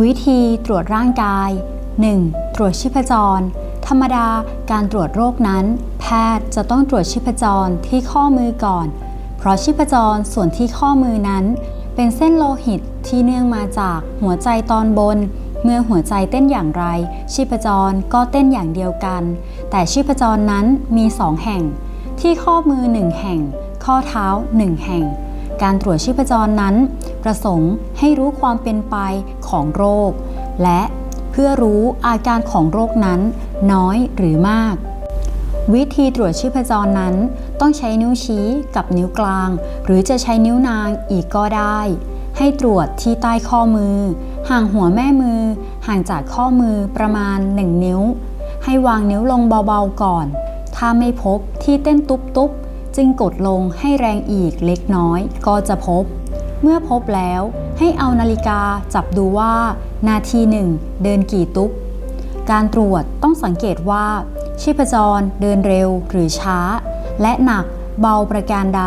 วิธีตรวจร่างกาย 1. ตรวจชีพจร ธรรมดาการตรวจโรคนั้น แพทย์จะต้องตรวจชีพจรที่ข้อมือก่อน เพราะชีพจรส่วนที่ข้อมือนั้น เป็นเส้นโลหิตที่เนื่องมาจากหัวใจตอนบน เมื่อหัวใจเต้นอย่างไร ชีพจรก็เต้นอย่างเดียวกัน แต่ชีพจรนั้นมีสองแห่ง ที่ข้อมือหนึ่งแห่ง ข้อเท้าหนึ่งแห่ง การตรวจชีพจรนั้น ประสงค์ให้รู้ความเป็นไปของโรค และเพื่อรู้อาการของโรคนั้น น้อยหรือมาก วิธีตรวจชีพจรนั้น ต้องใช้นิ้วชี้กับนิ้วกลาง หรือจะใช้นิ้วนางอีกก็ได้ ให้ตรวจที่ใต้ข้อมือ ห่างหัวแม่มือ ห่างจากข้อมือประมาณ 1 นิ้ว ให้วางนิ้วลงเบาๆก่อน ถ้าไม่พบที่เต้นตุ๊บๆ จึงกดลงให้แรงอีกเล็กน้อยก็จะพบ เมื่อพบแล้วให้เอานาฬิกาจับดูว่า นาทีหนึ่งเดินกี่ตุ๊บ การตรวจต้องสังเกตว่า ชีพจรเดินเร็วหรือช้า และหนักเบาประการใด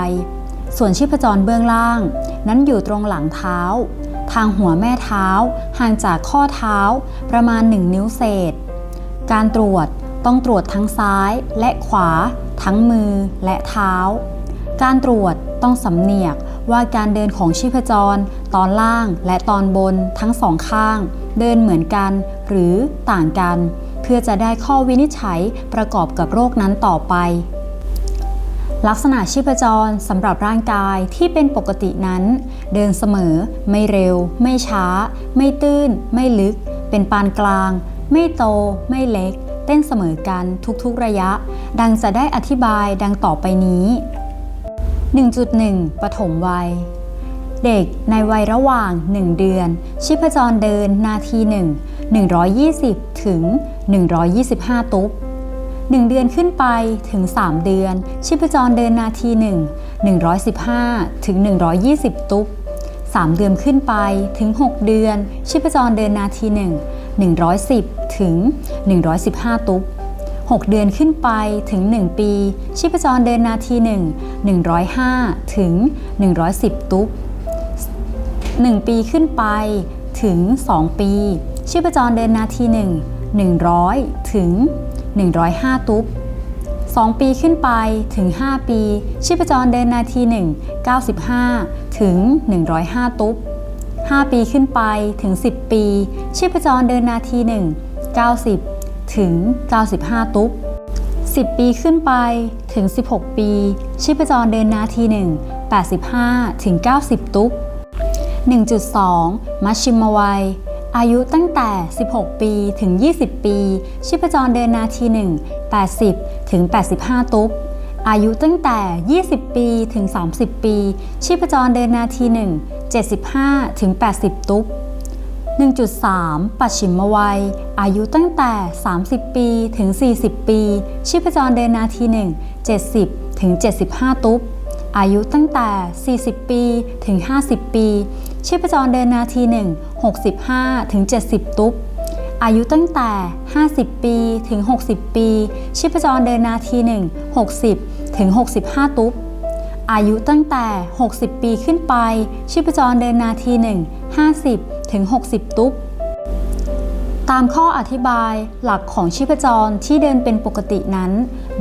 ส่วนชีพจรเบื้องล่าง นั้นอยู่ตรงหลังเท้า ทางหัวแม่เท้า ห่างจากข้อเท้าประมาณ 1 นิ้วเศษ การตรวจต้องตรวจทั้งซ้ายและขวา ทั้งมือและเท้า การตรวจต้องสำเนียกว่าการเดินของชีพจร ตอนล่างและตอนบนทั้งสองข้าง เดินเหมือนกันหรือต่างกัน เพื่อจะได้ข้อวินิจฉัยประกอบกับโรคนั้นต่อไป ลักษณะชีพจรสำหรับร่างกายที่เป็นปกตินั้น เดินเสมอ ไม่เร็ว ไม่ช้า ไม่ตื้น ไม่ลึก เป็นปานกลาง ไม่โต ไม่เล็ก เต้นเสมอกันทุกๆระยะ ดังจะได้อธิบายดังต่อไปนี้ 1.1 ปฐมวัย เด็กในวัยระหว่าง 1 เดือน ชีพจรเดินนาที 1 120 ถึง 125 ตุ๊บ1 เดือนขึ้นไปถึง 3 เดือน ชีพจรเดินนาที 1 115 ถึง 120 ตุ๊บ3 เดือนขึ้นไปถึง 6 เดือน ชีพจรเดินนาที 1 110 ถึง 115 ตุ๊บ6 เดือนขึ้นไปถึง 1 ปี ชีพจรเดินนาที 1 105 ถึง 110 ตุ๊บ1 ปีขึ้นไปถึง 2 ปี ชีพจรเดินนาที 1 100 ถึง 105 ตุ๊บ2 ปีขึ้นไปถึง 5 ปี ชีพจรเดินนาที 1 95 ถึง 105 ตุ๊บ 5 ปีขึ้นไปถึง 10 ปี ชีพจรเดินนาที 1 90 ถึง 95 ตุ๊บ 10 ปีขึ้นไปถึง 16 ปี ชีพจรเดินนาที 1 85 ถึง 90 ตุ๊บ 1.2 มัชชิมวัย อายุตั้งแต่ 16 ปีถึง 20 ปี ชีพจรเดินนาที 1 80 ถึง 85 ตุ๊บอายุตั้งแต่ 20 ปีถึง 30 ปี ชีพจรเดินนาที 1 75ถึง80 ตุ๊บ 1.3 ปัจฉิมวัย อายุตั้งแต่ 30 ปีถึง 40 ปี ชีพจรเดินนาที 1 70 ถึง 75 ตุ๊บ อายุตั้งแต่ 40 ปีถึง 50 ปี ชีพจรเดินนาที 1 65 ถึง 70 ตุ๊บ อายุตั้งแต่ 50 ปีถึง 60 ปี ชีพจรเดินนาที 1 60 ถึง 65 ตุ๊บ อายุตั้งแต่ 60 ปีขึ้นไป ชีพจรเดินนาที1 50 ถึง 60 ตุ๊บ ตามข้ออธิบายหลักของชีพจรที่เดินเป็นปกตินั้น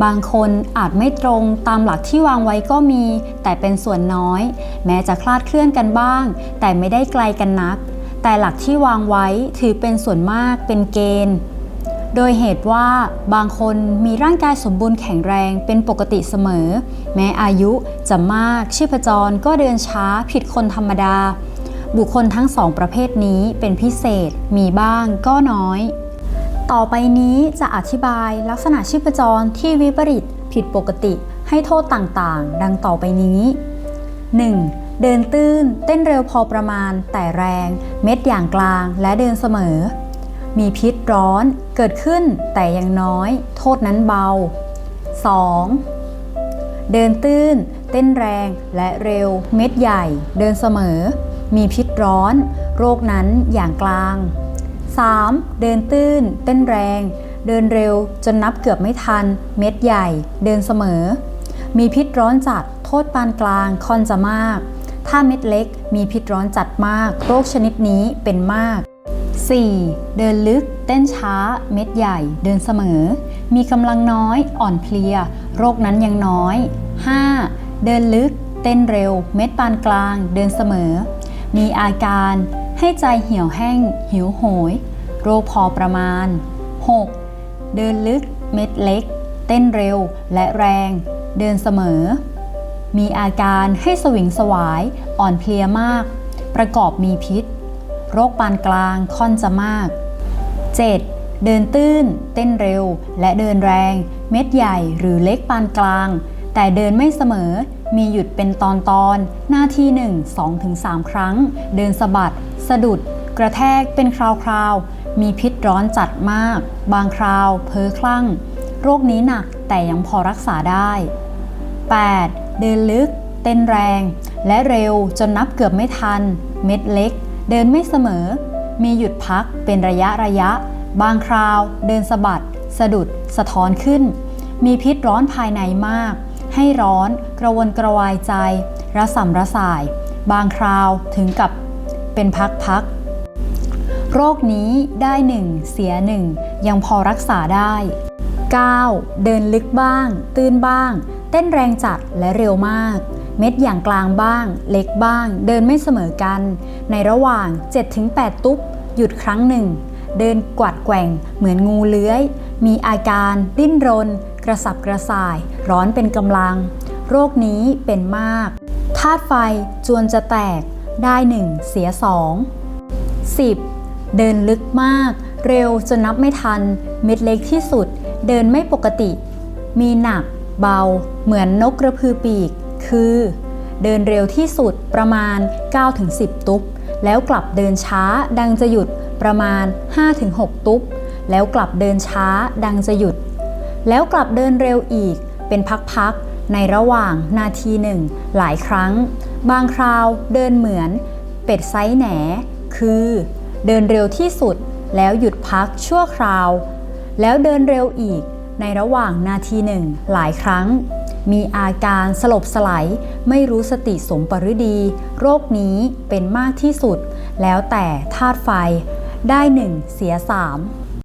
บางคนอาจไม่ตรงตามหลักที่วางไว้ก็มี แต่เป็นส่วนน้อย แม้จะคลาดเคลื่อนกันบ้าง แต่ไม่ได้ไกลกันนัก แต่หลักที่วางไว้ถือเป็นส่วนมากเป็นเกณฑ์ โดยเหตุว่าบางคนมีร่างกายสมบูรณ์แข็งแรงเป็นปกติเสมอ แม้อายุจะมากชีพจรก็เดินช้าผิดคนธรรมดา บุคคลทั้งสองประเภทนี้เป็นพิเศษมีบ้างก็น้อย ต่อไปนี้จะอธิบายลักษณะชีพจรที่วิปริตผิดปกติให้โทษต่างๆ ดังต่อไปนี้ 1. เดินตื้น เต้นเร็วพอประมาณแต่แรง เม็ดอย่างกลางและเดินเสมอ มีพิษร้อนเกิดขึ้นแต่ยังน้อย โทษนั้นเบา 2. เดินตื้น เต้นแรงและเร็ว เม็ดใหญ่ เดินเสมอ มีพิษร้อน โรคนั้นอย่างกลาง 3. เดินตื้น เต้นแรง เดินเร็วจนนับเกือบไม่ทัน เม็ดใหญ่ เดินเสมอ มีพิษร้อนจัด โทษปานกลางค่อนจะมาก ถ้าเม็ดเล็กมีพิษร้อนจัดมาก โรคชนิดนี้เป็นมาก 4. เดินลึก เต้นช้า เม็ดใหญ่ เดินเสมอ มีกำลังน้อย อ่อนเพลีย โรคนั้นยังน้อย 5. เดินลึก เต้นเร็ว เม็ดปานกลาง เดินเสมอ มีอาการให้ใจเหี่ยวแห้ง หิวโหย โรคพอประมาณ 6. เดินลึก เม็ดเล็ก เต้นเร็วและแรง เดินเสมอ มีอาการให้สวิงสวาย อ่อนเพลียมาก ประกอบมีพิษ โรคปานกลางค่อนจะมาก 7. เดินตื้น เต้นเร็ว และเดินแรง เม็ดใหญ่หรือเล็กปานกลาง แต่เดินไม่เสมอ มีหยุดเป็นตอนตอนหน้าที่ 1 2-3 ครั้ง เดินสะบัด สะดุด กระแทกเป็นคราวๆ มีพิษร้อนจัดมาก บางคราว เพ้อคลั่ง โรคนี้หนักแต่ยังพอรักษาได้ 8. เดินลึก เต้นแรง และเร็วจนนับเกือบไม่ทัน เม็ดเล็ก เดินไม่เสมอ มีหยุดพักเป็นระยะระยะ บางคราว เดินสะบัด สะดุด สะท้อนขึ้น มีพิษร้อนภายในมาก ให้ร้อน กระวนกระวายใจ ระสำระสาย บางคราวถึงกับเป็นพักๆ โรคนี้ได้หนึ่งเสียหนึ่งยังพอรักษาได้ 9. เดินลึกบ้าง ตื้นบ้าง เต้นแรงจัดและเร็วมาก เม็ดอย่างกลางบ้าง เล็กบ้าง เดินไม่เสมอกัน ในระหว่าง 7-8 ตุ๊บ หยุดครั้งหนึ่ง เดินกวาดแกว่งเหมือนงูเลื้อย มีอาการดิ้นรน กระสับกระส่าย ร้อนเป็นกำลัง โรคนี้เป็นมากธาตุไฟจวนจะแตกได้หนึ่งเสียสอง 10. เดินลึกมาก เร็วจนนับไม่ทัน เม็ดเล็กที่สุด เดินไม่ปกติ มีหนัก เบาเหมือนนกกระพือปีก คือ เดินเร็วที่สุดประมาณ 9-10 ตุ๊บ แล้วกลับเดินช้าดังจะหยุดประมาณ 5-6 ตุ๊บ แล้วกลับเดินช้าดังจะหยุด แล้วกลับเดินเร็วอีกเป็นพักๆ ในระหว่างนาทีหนึ่งหลายครั้ง บางคราวเดินเหมือน เป็ดไซส์แหน คือ เดินเร็วที่สุดแล้วหยุดพักชั่วคราว แล้วเดินเร็วอีก ในระหว่างนาทีหนึ่งหลายครั้ง มีอาการสลบสลายไม่รู้สติสมปริดี โรคนี้เป็นมากที่สุด แล้วแต่ธาตุไฟ ได้หนึ่งเสียสาม